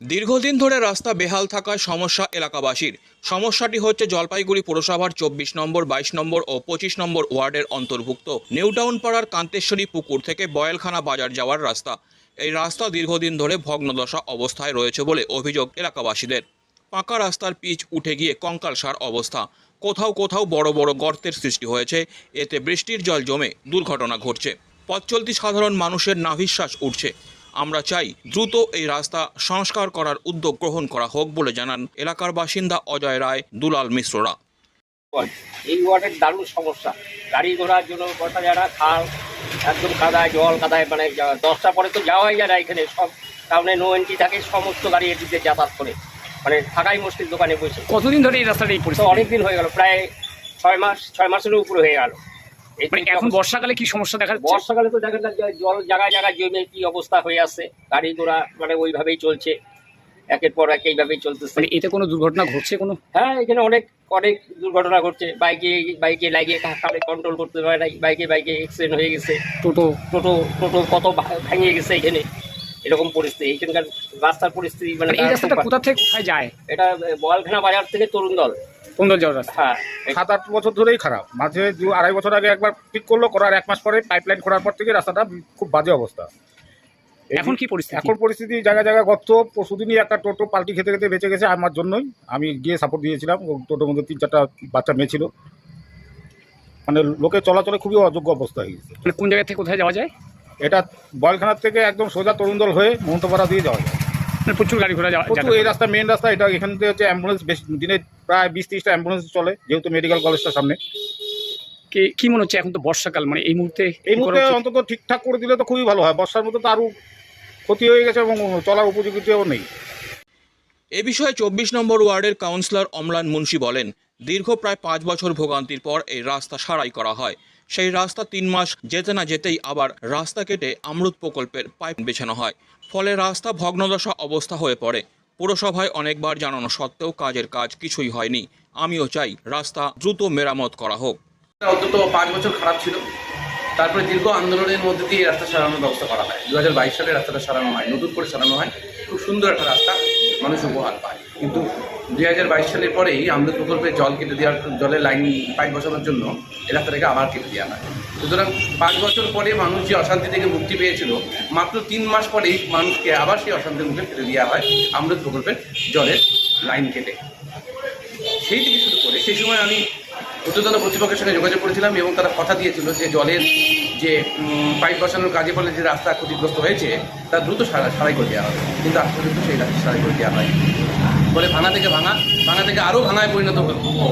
দীর্ঘদিন ধরে রাস্তা বেহাল থাকায় সমস্যা এলাকাবাসীর। সমস্যাটি হচ্ছে জলপাইগুড়ি পুরসভার চব্বিশ নম্বর, বাইশ নম্বর ও পঁচিশ নম্বর ওয়ার্ডের অন্তর্ভুক্ত। নিউটাউন পাড়ার কান্তেশ্বরী পুকুর থেকে বয়েলখানা বাজার যাওয়ার রাস্তা। এই রাস্তা দীর্ঘদিন ধরে ভগ্নদশা অবস্থায় রয়েছে বলে অভিযোগ এলাকাবাসীদের। পাকা রাস্তার পিচ উঠে গিয়ে কঙ্কালসার অবস্থা। কোথাও কোথাও বড় বড় গর্তের সৃষ্টি হয়েছে। এতে বৃষ্টির জল জমে দুর্ঘটনা ঘটছে। পথ চলতি সাধারণ মানুষের নাভিশ্বাস উঠছে। আমরা চাই দ্রুত এই রাস্তা সংস্কার করার উদ্যোগ গ্রহণ করা হোক বলে জানান এলাকার বাসিন্দা অজয় রায় দুলাল মিশ্ররা। ওয়ার্ড। এই ওয়ার্ডের দারুণ সমস্যা। গাড়ি ঘোড়ার জন্য কথা যারা খাল একদম কাদায় জল কাদায় মানে দশটা পরে তো যাওয়াই যায় না এখানে। সব কারণে নো এন্ট্রি থাকে সমস্ত গাড়ি এদিকে যাতায়াত করে। মানে থাকাই মুশকিল দোকানে বসে। কতদিন ধরে এই রাস্তাটা এই অনেক দিন হয়ে গেল প্রায় ছয় মাস ছয় মাসেরও উপরে হয়ে গেল। মানে এখন বর্ষাকালে কি সমস্যা দেখা যাচ্ছে? বর্ষাকালে তো দেখা যায় যে জল জায়গায় জায়গায় জমে কি অবস্থা হয়ে আছে গাড়ি ঘোড়া মানে ওইভাবেই চলছে একের পর এক এইভাবেই চলতেছে। মানে এতে কোনো দুর্ঘটনা ঘটছে কোনো? হ্যাঁ এখানে অনেক অনেক দুর্ঘটনা ঘটছে বাইকে বাইকে লাগিয়ে কারে কন্ট্রোল করতে পারে নাই বাইকে বাইকে অ্যাক্সিডেন্ট হয়ে গেছে। টোটো? টোটো টোটো কত ভা- ভেঙে গেছে এখানে এরকম পরিস্থিতি এখানকার রাস্তার পরিস্থিতি মানে মানে এই রাস্তাটা কোথা থেকে কোথায় যায়? এটা বয়ালখানা বাজার থেকে তরুণ দল। সুন্দর যাওয়ার রাস্তা হ্যাঁ সাত আট বছর ধরেই খারাপ। মাঝে দু আড়াই বছর আগে একবার ঠিক করল করার এক মাস পরে পাইপলাইন করার পর থেকে রাস্তাটা খুব বাজে অবস্থা। এখন কি পরিস্থিতি? এখন পরিস্থিতি জায়গায় জায়গায় গর্ত পরশুদিনই একটা টোটো পাল্টি খেতে খেতে বেঁচে গেছে আমার জন্যই। আমি গিয়ে সাপোর্ট দিয়েছিলাম টোটোর মধ্যে তিন চারটা বাচ্চা মেয়ে ছিল। মানে লোকে চলাচলে খুবই অযোগ্য অবস্থা হয়ে গেছে। মানে কোন জায়গা থেকে কোথায় যাওয়া যায়? এটা বয়লখানার থেকে একদম সোজা তরুণদল হয়ে মহন্তপাড়া দিয়ে যাওয়া যায়। প্রচুর গাড়ি ঘোড়া যাওয়া প্রচুর এই করে। রাস্তা মেন রাস্তা এটা এখান থেকে হচ্ছে অ্যাম্বুলেন্স বেশি দিনে প্রায় বিশ তিরিশটা অ্যাম্বুলেন্স চলে যেহেতু মেডিকেল কলেজটার সামনে। কি- কি মনে হচ্ছে এখন তো বর্ষাকাল? মানে এই মুহূর্তে এই মুহূর্তে অন্তত ঠিকঠাক করে দিলে তো খুবই ভালো হয়। বর্ষার মধ্যে তো আরও ক্ষতি হয়ে গেছে এবং চলার উপযোগিতাও নেই। এ বিষয়ে চব্বিশ নম্বর ওয়ার্ডের কাউন্সিলর অমলান মুন্সি বলেন দীর্ঘ প্রায় পাঁচ বছর ভোগান্তির পর এই রাস্তা সারাই করা হয়। সেই রাস্তা তিন মাস যেতে না যেতেই আবার রাস্তা কেটে আমরুত প্রকল্পের পাইপ বেছানো হয়। ফলে রাস্তা ভগ্নদশা অবস্থা হয়ে পড়ে। পুরসভায় অনেকবার জানানো সত্ত্বেও কাজের কাজ কিছুই হয়নি। আমিও চাই রাস্তা দ্রুত মেরামত করা হোক। অন্তত পাঁচ বছর খারাপ ছিল। তারপরে দীর্ঘ আন্দোলনের মধ্যে দিয়ে রাস্তা সারানোর ব্যবস্থা করা হয়। দু হাজার বাইশ সালে রাস্তাটা সারানো হয়, নতুন করে সারানো হয়। খুব সুন্দর একটা রাস্তা। মানুষ উপহার পায়। কিন্তু দুই হাজার বাইশ সালের পরেই আমাদের প্রকল্পে জল কেটে দেওয়ার, জলের লাইন পাইপ বসানোর জন্য এলাকা রাস্তাটাকে আবার কেটে দেওয়া হয়। সুতরাং পাঁচ বছর পরে মানুষ যে অশান্তি থেকে মুক্তি পেয়েছিল, মাত্র তিন মাস পরেই মানুষকে আবার সেই অশান্তির মুখে ফেলে দেওয়া হয় আমৃত প্রকল্পের জলের লাইন কেটে। সেই থেকে শুরু করে সেই সময় আমি উচ্চতন কর্তৃপক্ষের সঙ্গে যোগাযোগ করেছিলাম এবং তারা কথা দিয়েছিল যে জলের যে পাইপ বসানোর কাজে ফলে যে রাস্তা ক্ষতিগ্রস্ত হয়েছে, তা দ্রুত সারা- সারাই করে দেওয়া হবে। কিন্তু আজ পর্যন্ত সেই রাস্তা সারাই করে দেওয়া হয় ফলে ভাঙা থেকে ভাঙা ভাঙা থেকে আরও ভাঙায় পরিণত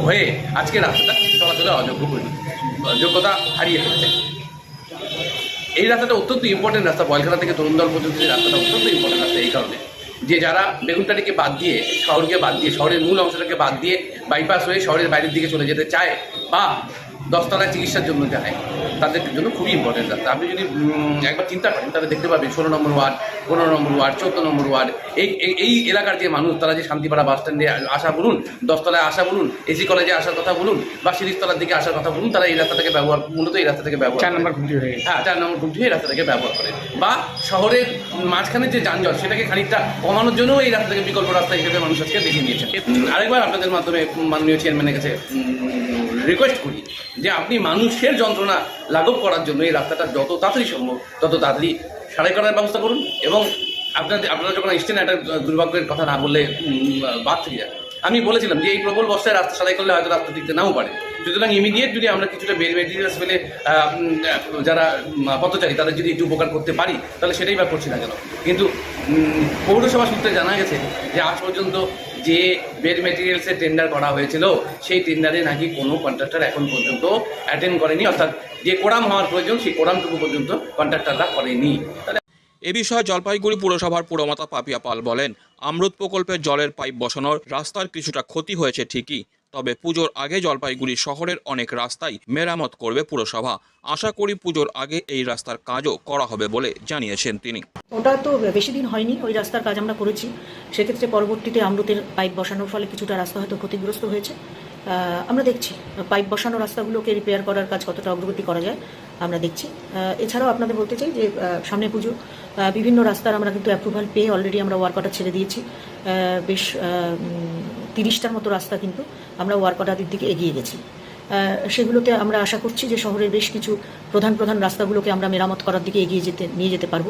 হয়ে আজকে রাস্তাটা চলাচলে অযোগ্য পরিণত যোগ্যতা হারিয়ে ফেলেছে। এই রাস্তাটা অত্যন্ত ইম্পর্টেন্ট রাস্তা। বয়লখানা থেকে তরুণদল পর্যন্ত এই রাস্তাটা অত্যন্ত ইম্পর্টেন্ট রাস্তা এই কারণে। যে যারা বেগুনটাটিকে বাদ দিয়ে, শহরকে বাদ দিয়ে, শহরের মূল অংশটাকে বাদ দিয়ে বাইপাস হয়ে শহরের বাইরের দিকে চলে যেতে চায়, বা দশতলায় চিকিৎসার জন্য যায় তাদের জন্য খুবই ইম্পর্টেন্ট রাস্তা আপনি যদি একবার চিন্তা করেন তাহলে দেখতে পাবেন ষোলো নম্বর ওয়ার্ড পনেরো নম্বর ওয়ার্ড চোদ্দ নম্বর ওয়ার্ড এই এই- এই এলাকার যে মানুষ তারা যে শান্তিপাড়া বাস স্ট্যান্ডে আসা বলুন দশতলায় আসা বলুন এসি কলেজে আসার কথা বলুন বা সিরিজতলার দিকে আসার কথা বলুন তারা এই রাস্তাটাকে ব্যবহার মূলত এই রাস্তা থেকে ব্যবহার চার নম্বর ঘুমটি হয়ে হ্যাঁ চার নম্বর ঘুমটি এই রাস্তাটাকে ব্যবহার করে। বা শহরের মাঝখানে যে যানজট সেটাকে খানিকটা কমানোর জন্য এই রাস্তাটাকে বিকল্প রাস্তা হিসেবে মানুষ আজকে দেখে নিয়েছেন উম, আরেকবার আপনাদের মাধ্যমে মাননীয় চেয়ারম্যানের কাছে রিকোয়েস্ট করি যে আপনি মানুষের যন্ত্রণা লাঘব করার জন্য এই রাস্তাটা যত তাড়াতাড়ি সম্ভব, তত তাড়াতাড়ি সারাই করার ব্যবস্থা করুন এবং আপনাদের আপনারা যখন এসছেন একটা দুর্ভাগ্যের কথা না বললে বাদ থেকে যায় আমি বলেছিলাম যে এই প্রবল বর্ষায় রাস্তা সারাই করলে হয়তো রাস্তা টিকতে নাও পারে। সুতরাং ইমিডিয়েট যদি আমরা কিছুটা মেটেরিয়ালস ফেলে যারা পথচারী, তাদের যদি একটু উপকার করতে পারি, তাহলে সেটাই বা করছি না কেন? কিন্তু পৌরসভা সূত্রে জানা গেছে যে আজ পর্যন্ত যে বেড মেটেরিয়ালসের টেন্ডার করা হয়েছিল, সেই টেন্ডারে নাকি কোনো কন্ট্রাক্টর এখন পর্যন্ত অ্যাটেন্ড করেনি। অর্থাৎ যে কোরাম হওয়ার প্রয়োজন, সেই কোরামটুকু পর্যন্ত কন্ট্রাক্টররা করেনি। তাহলে এ বিষয়ে জলপাইগুড়ি পুরসভার পুরমাতা পাপিয়া পাল বলেন আমরুত প্রকল্পের জলের পাইপ বসানোর রাস্তার কিছুটা ক্ষতি হয়েছে ঠিকই, তবে পুজোর আগে জলপাইগুড়ি শহরের অনেক রাস্তাই মেরামত করবে পুরসভা। আশা করি পুজোর আগে এই রাস্তার কাজও করা হবে বলে জানিয়েছেন তিনি। ওটা তো বেশি দিন হয়নি, ওই রাস্তার কাজ আমরা করেছি। সেক্ষেত্রে পরবর্তীতে আমরুতের পাইপ বসানোর ফলে কিছুটা রাস্তা হয়তো ক্ষতিগ্রস্ত হয়েছে। আমরা দেখছি, পাইপ বসানো রাস্তাগুলোকে রিপেয়ার করার কাজ কতটা অগ্রগতি করা যায়। আমরা দেখছি। এছাড়াও আপনাদের বলতে চাই যে সামনে পুজো বিভিন্ন রাস্তার আমরা কিন্তু অ্যাপ্রুভাল পেয়ে অলরেডি আমরা ওয়ার্ক অর্ডার ছেড়ে দিয়েছি। বেশ তিরিশটার মতো রাস্তা কিন্তু আমরা ওয়ার্ক অর্ডারের দিকে এগিয়ে গেছি। সেগুলোতে আমরা আশা করছি যে শহরের বেশ কিছু প্রধান প্রধান রাস্তাগুলোকে আমরা মেরামত করার দিকে এগিয়ে যেতে, নিয়ে যেতে পারব।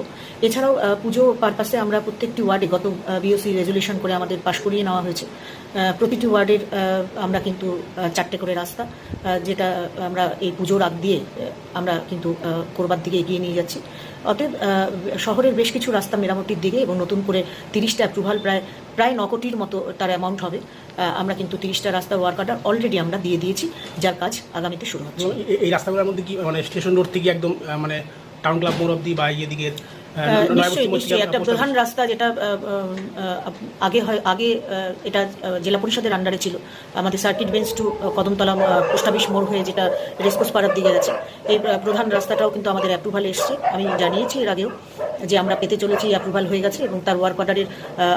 এছাড়াও পুজো পারপাসে আমরা প্রত্যেকটি ওয়ার্ডে গত বিওসি রেজলিউশন করে আমাদের পাশ করিয়ে নেওয়া হয়েছে। প্রতিটি ওয়ার্ডের আমরা কিন্তু চারটে করে রাস্তা যেটা আমরা এই পুজোর আগ দিয়ে আমরা কিন্তু করবার দিকে এগিয়ে নিয়ে যাচ্ছি। অতএব শহরের বেশ কিছু রাস্তা মেরামতির দিকে এবং নতুন করে তিরিশটা অ্যাপ্রুভাল প্রায় প্রায় ন কোটির মতো তার অ্যামাউন্ট হবে। আমরা কিন্তু তিরিশটা রাস্তা ওয়ার্ক অর্ডার অলরেডি আমরা দিয়ে দিয়েছি, যার কাজ আগামীতে শুরু হচ্ছে। এই রাস্তাগুলোর মধ্যে কি মানে স্টেশন রোড থেকে একদম মানে টাউন ক্লাব মোড় অব্দি বা ইয়ে দিকে নিশ্চয়ই নিশ্চয়ই একটা প্রধান রাস্তা যেটা আগে হয় আগে এটা জেলা পরিষদের আন্ডারে ছিল। আমাদের circuit bench to Kadamtala post office মোড় হয়ে যেটা রেসকোস পাড়ার দিকে গেছে। এই প্রধান রাস্তাটাও কিন্তু আমাদের অ্যাপ্রুভাল এসছে। আমি জানিয়েছি এর আগেও। যে আমরা পেতে চলেছি অ্যাপ্রুভাল হয়ে গেছে এবং তার ওয়ার্ক অর্ডারের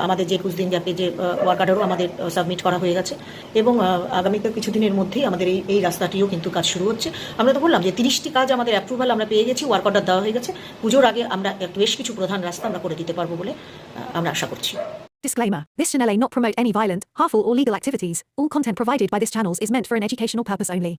আমাদের যে একুশ দিন গ্যাপে যে ওয়ার্ক অর্ডারও আমাদের সাবমিট করা হয়ে গেছে এবং আগামীতে কিছুদিনের মধ্যেই আমাদের এই এই রাস্তাটিও কিন্তু কাজ শুরু হচ্ছে আমরা তো বললাম যে তিরিশটি কাজ আমাদের অ্যাপ্রুভাল আমরা পেয়ে গেছি ওয়ার্ক অর্ডার দেওয়া হয়ে গেছে পুজোর আগে আমরা বেশ কিছু প্রধান রাস্তা আমরা করে দিতে পারব বলে আমরা আশা করছি Disclaimer This channel may not promote any violent, harmful, or legal activities. All content provided by this channel is meant for an educational purpose only.